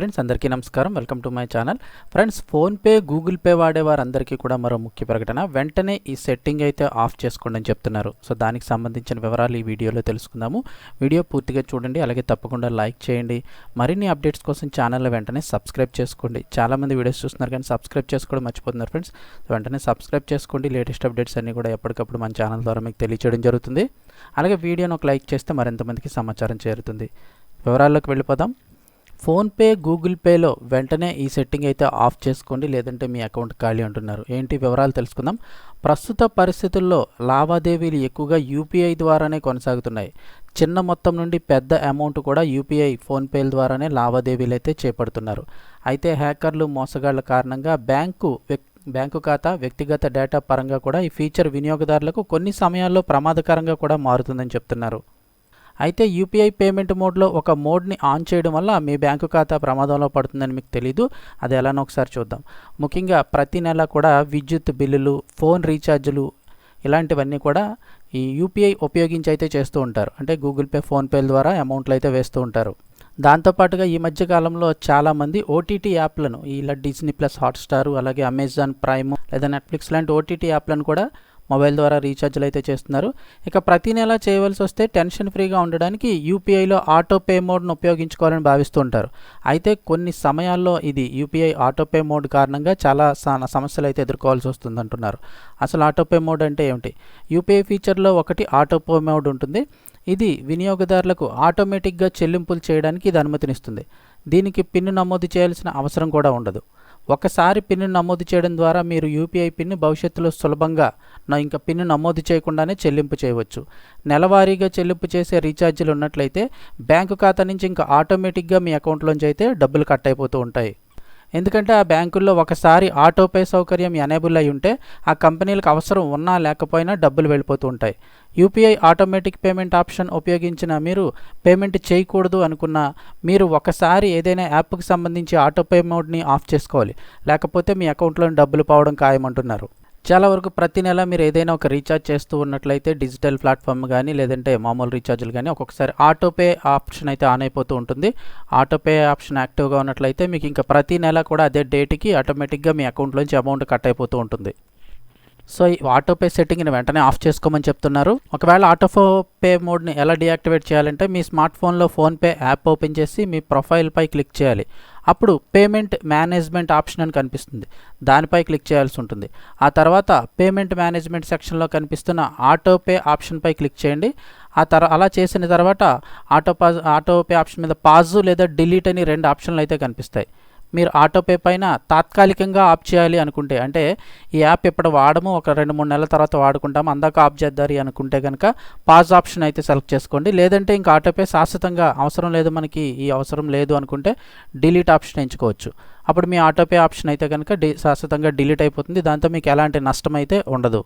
Friends అందరికీ నమస్కారం. Welcome to my channel. Friends PhonePe Google Pay వాడే వారందరికీ కూడా మరో ముఖ్య ప్రకటన. వెంటనే ఈ సెట్టింగ్ అయితే ఆఫ్ చేసుకోండి అని చెప్తున్నారు. సో దానికి సంబంధించిన వివరాలు ఈ వీడియోలో తెలుసుకుందాము. వీడియో పూర్తిగా చూడండి అలాగే తప్పకుండా లైక్ చేయండి. మరిన్ని అప్డేట్స్ కోసం ఛానల్ వెంటనే సబ్స్క్రైబ్ చేసుకోండి. చాలామంది వీడియోస్ చూస్తున్నారు కానీ సబ్స్క్రైబ్ చేసుకోవడం మర్చిపోతున్నారు ఫ్రెండ్స్. వెంటనే సబ్స్క్రైబ్ చేసుకోండి. లేటెస్ట్ అప్డేట్స్ అన్నీ కూడా ఎప్పటికప్పుడు మన ఛానల్ ద్వారా మీకు తెలియచేయడం జరుగుతుంది. అలాగే వీడియోను ఒక లైక్ చేస్తే మరింతమందికి సమాచారం చేరుతుంది. వివరాల్లోకి వెళ్ళిపోదాం. ఫోన్పే గూగుల్ పేలో వెంటనే ఈ సెట్టింగ్ అయితే ఆఫ్ చేసుకోండి లేదంటే మీ అకౌంట్ ఖాళీ అంటున్నారు. ఏంటి వివరాలు తెలుసుకుందాం. ప్రస్తుత పరిస్థితుల్లో లావాదేవీలు ఎక్కువగా యూపీఐ ద్వారానే కొనసాగుతున్నాయి. చిన్న మొత్తం నుండి పెద్ద అమౌంట్ కూడా యూపీఐ ఫోన్పేల ద్వారానే లావాదేవీలు అయితే చేపడుతున్నారు. అయితే హ్యాకర్లు మోసగాళ్ళ కారణంగా బ్యాంకు వ్యక్ బ్యాంకు ఖాతా వ్యక్తిగత డేటా పరంగా కూడా ఈ ఫీచర్ వినియోగదారులకు కొన్ని సమయాల్లో ప్రమాదకరంగా కూడా మారుతుందని చెప్తున్నారు. అయితే యూపీఐ పేమెంట్ మోడ్లో ఒక మోడ్ని ఆన్ చేయడం వల్ల మీ బ్యాంకు ఖాతా ప్రమాదంలో పడుతుందని మీకు తెలీదు. అది ఎలానో ఒకసారి చూద్దాం. ముఖ్యంగా ప్రతి నెల కూడా విద్యుత్ బిల్లులు ఫోన్ రీఛార్జులు ఇలాంటివన్నీ కూడా ఈ యూపీఐ ఉపయోగించి అయితే చేస్తూ ఉంటారు. అంటే గూగుల్ పే ఫోన్పేల ద్వారా అమౌంట్లు అయితే వేస్తూ ఉంటారు. దాంతోపాటుగా ఈ మధ్య కాలంలో చాలామంది ఓటీటీ యాప్లను ఇలా డిజ్నీ ప్లస్ హాట్స్టార్ అలాగే అమెజాన్ ప్రైమ్ లేదా నెట్ఫ్లిక్స్ లాంటి ఓటీటీ యాప్లను కూడా మొబైల్ ద్వారా రీఛార్జ్లు అయితే చేస్తున్నారు. ఇక ప్రతి నెల చేయవలసి వస్తే టెన్షన్ ఫ్రీగా ఉండడానికి యూపీఐలో ఆటో పే మోడ్ను ఉపయోగించుకోవాలని భావిస్తూ ఉంటారు. అయితే కొన్ని సమయాల్లో ఇది యూపీఐ ఆటో పే మోడ్ కారణంగా చాలా సమస్యలు అయితే ఎదుర్కోవాల్సి వస్తుంది అంటున్నారు అసలు ఆటో పే మోడ్ అంటే ఏమిటి? యూపీఐ ఫీచర్లో ఒకటి ఆటో పే మోడ్ ఉంటుంది. ఇది వినియోగదారులకు ఆటోమేటిక్గా చెల్లింపులు చేయడానికి ఇది అనుమతినిస్తుంది. దీనికి పిన్ నమోదు చేయాల్సిన అవసరం కూడా ఉండదు. ఒకసారి పిన్ నమోదు చేయడం ద్వారా మీరు యూపీఐ పిన్ భవిష్యత్తులో సులభంగా నా ఇంకా పిన్ నమోదు చేయకుండానే చెల్లింపు చేయవచ్చు. నెలవారీగా చెల్లింపు చేసే రీఛార్జీలు ఉన్నట్లయితే బ్యాంకు ఖాతా నుంచి ఇంకా ఆటోమేటిక్గా మీ అకౌంట్లోంచి అయితే డబ్బులు కట్ అయిపోతూ ఉంటాయి. ఎందుకంటే ఆ బ్యాంకుల్లో ఒకసారి ఆటోపే సౌకర్యం ఎనేబుల్ అయి ఉంటే ఆ కంపెనీలకు అవసరం ఉన్నా లేకపోయినా డబ్బులు వెళ్ళిపోతూ ఉంటాయి. యూపీఐ ఆటోమేటిక్ పేమెంట్ ఆప్షన్ ఉపయోగించిన మీరు పేమెంట్ చేయకూడదు అనుకున్న మీరు ఒకసారి ఏదైనా యాప్కి సంబంధించి ఆటోపే మోడ్ని ఆఫ్ చేసుకోవాలి. లేకపోతే మీ అకౌంట్లో డబ్బులు పోవడం ఖాయమంటున్నారు. చాలా వరకు ప్రతి నెల మీరు ఏదైనా ఒక రీఛార్జ్ చేస్తూ ఉన్నట్లయితే డిజిటల్ ప్లాట్ఫామ్ కానీ లేదంటే మామూలు రీఛార్జ్లు కానీ ఒక్కొక్కసారి ఆటోపే ఆప్షన్ అయితే ఆన్ అయిపోతూ ఉంటుంది. ఆటోపే ఆప్షన్ యాక్టివ్గా ఉన్నట్లయితే మీకు ఇంకా ప్రతి నెల కూడా అదే డేట్కి ఆటోమేటిక్గా మీ అకౌంట్లోంచి అమౌంట్ కట్ అయిపోతూ ఉంటుంది. సో ఈ ఆటోపే సెట్టింగ్ని వెంటనే ఆఫ్ చేసుకోమని చెప్తున్నారు. ఒకవేళ ఆటోఫో పే మోడ్ని ఎలా డియాక్టివేట్ చేయాలంటే మీ స్మార్ట్ ఫోన్లో ఫోన్పే యాప్ ఓపెన్ చేసి మీ ప్రొఫైల్పై క్లిక్ చేయాలి. అప్పుడు పేమెంట్ మేనేజ్మెంట్ ఆప్షన్ అని కనిపిస్తుంది. దానిపై క్లిక్ చేయాల్సి ఉంటుంది. ఆ తర్వాత పేమెంట్ మేనేజ్మెంట్ సెక్షన్లో కనిపిస్తున్న ఆటోపే ఆప్షన్పై క్లిక్ చేయండి. ఆ తర అలా చేసిన తర్వాత ఆటో పాజ్ ఆటోపే ఆప్షన్ మీద పాజు లేదా డిలీట్ అని రెండు ఆప్షన్లు అయితే కనిపిస్తాయి. మీరు ఆటోపే పైన తాత్కాలికంగా ఆఫ్ చేయాలి అనుకుంటే అంటే ఈ యాప్ ఇప్పుడు వాడము ఒక రెండు మూడు నెలల తర్వాత వాడుకుంటాము అందాక ఆఫ్ చేద్దారు అనుకుంటే కనుక పాజ్ ఆప్షన్ అయితే సెలెక్ట్ చేసుకోండి. లేదంటే ఇంకా ఆటోపే శాశ్వతంగా అవసరం లేదు మనకి ఈ అవసరం లేదు అనుకుంటే డిలీట్ ఆప్షన్ ఎంచుకోవచ్చు. అప్పుడు మీ ఆటోపే ఆప్షన్ అయితే కనుక డి శాశ్వతంగా డిలీట్ అయిపోతుంది. దాంతో మీకు ఎలాంటి నష్టం అయితే ఉండదు.